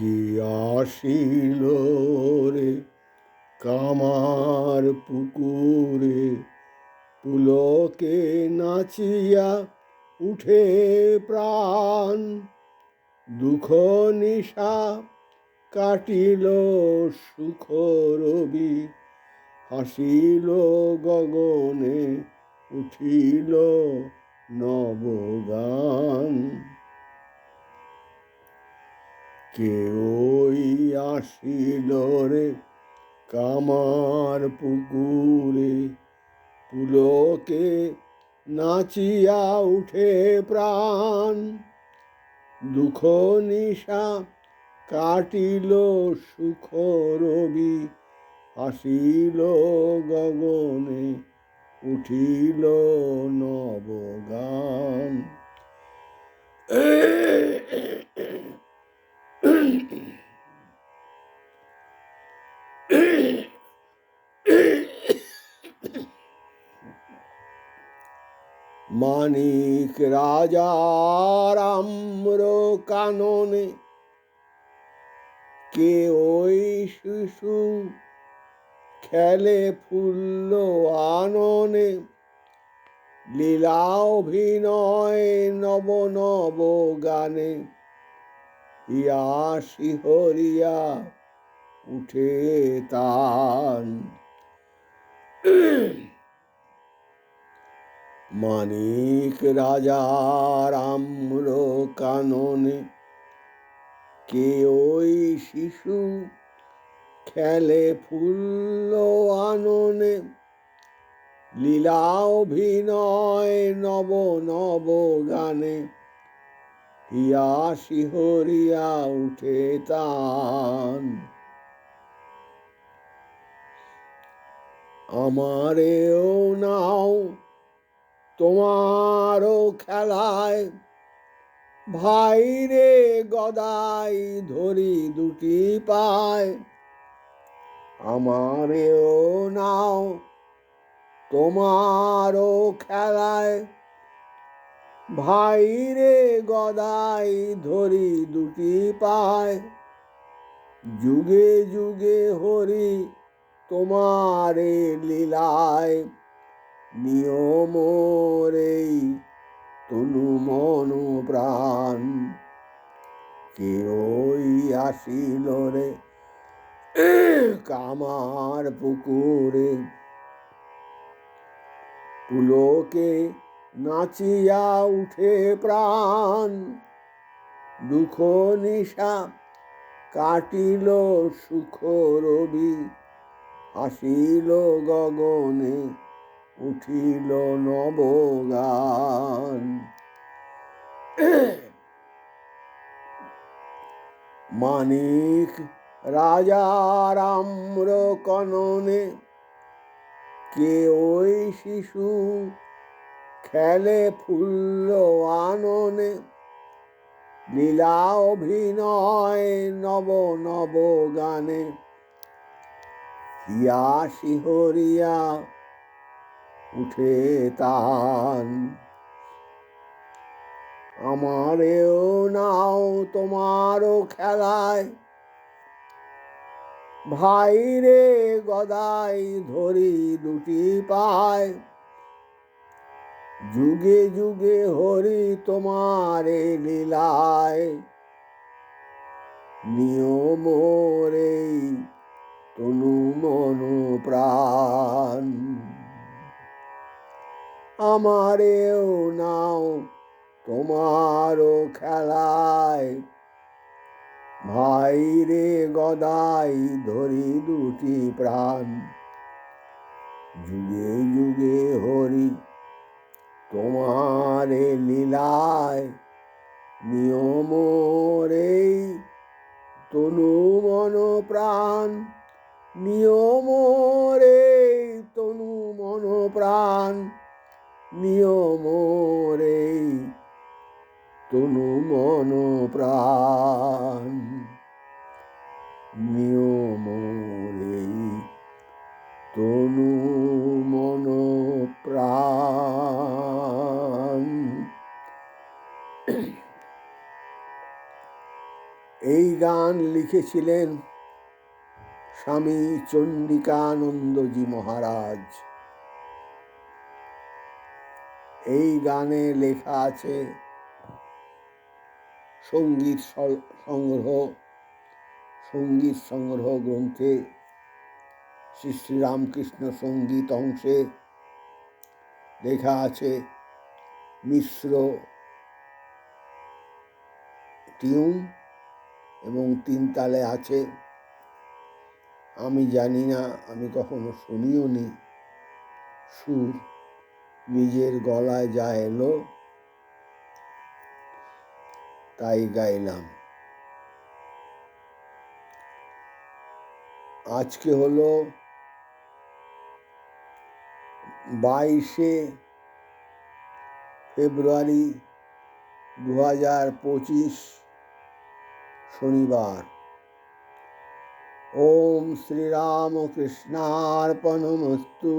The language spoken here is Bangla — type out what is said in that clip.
কি আসিল রে কামার পুকুরে? পুলকে নাচিয়া উঠে প্রাণ। দুঃখ নিশা কাটিল সুখ রবি হাসিল গগনে, উঠিল নবগান। কেউই আসিল রে কামার পুকুরে। পুলকে নাচিয়া উঠে প্রাণ। দুঃখ নিশা কাটিল সুখ রবি আসিল গগনে, উঠিল নবগান। মানিক রাজার আম্র কাননে কে ওই শিশু খেলে ফুল্ল আননে। লীলা অভিনয় নব নব গানে, ইয়া শিহরিয়া উঠে তান। মানিক রাজার আম্র কাননে কে ওই শিশু খেলে ফুল্ল আননে। লীলা অভিনয় নব নব গানে, হিয়া শিহরিয়া উঠে তান। আমারেও নাও তোমারও খেলায় ভাই রে গদাই ধরি দুটি পায়। আমারেও নাও তোমারও খেলায় ভাই রে গদাই ধরি দুটি পায়। যুগে যুগে হরি তোমারে লীলায়। রেই তনু মনু প্রাণ। কে ওই আসিল রে কামার পুকুরে। পুলকে নাচিয়া উঠে প্রাণ। দুঃখ নিশা কাটিল সুখ রবি, আসিল গগনে। উঠিল নবগান। মানিক রাজার আম্র কননে কে ওই শিশু খেলে ফুল্ল আননে। লীলা অভিনয় নব নব গানে হিয়া শিহরিয়া উঠে তান আমারেও নাও তোমারও খেলায়। ভাই রে গদাই ধরি দুটি পায়। যুগে যুগে হরি তোমারে লীলায় নিয়ম আমারেও নাও তোমারও খেলায়। ভাই রে গদাই ধরি দুটি প্রাণ। যুগে যুগে হরি, তোমারে লীলায় নিয়ম রে তনু মন প্রাণ নিয়ম রে তনু মন প্রাণ নিয়ম রে তনু মন প্রাণ। নিয়ম রে তনু মন প্রাণ। এই গান লিখেছিলেন স্বামী চণ্ডিকানন্দজি মহারাজ। এই গানে লেখা আছে সংগীত সংগ্রহ সংগীত সংগ্রহ গ্রন্থে শ্রী শ্রীরামকৃষ্ণ সংগীত অংশে লেখা আছে মিশ্র টিউন এবং তিন তালে আছে আমি জানি না, আমি কখনো শুনিও নি সুর নিজের গলায় যা এলো, তাই গাইলাম। আজকে হলো বাইশে ফেব্রুয়ারি দু হাজার পঁচিশ শনিবার। ওম শ্রীরামকৃষ্ণার্পণমস্তু।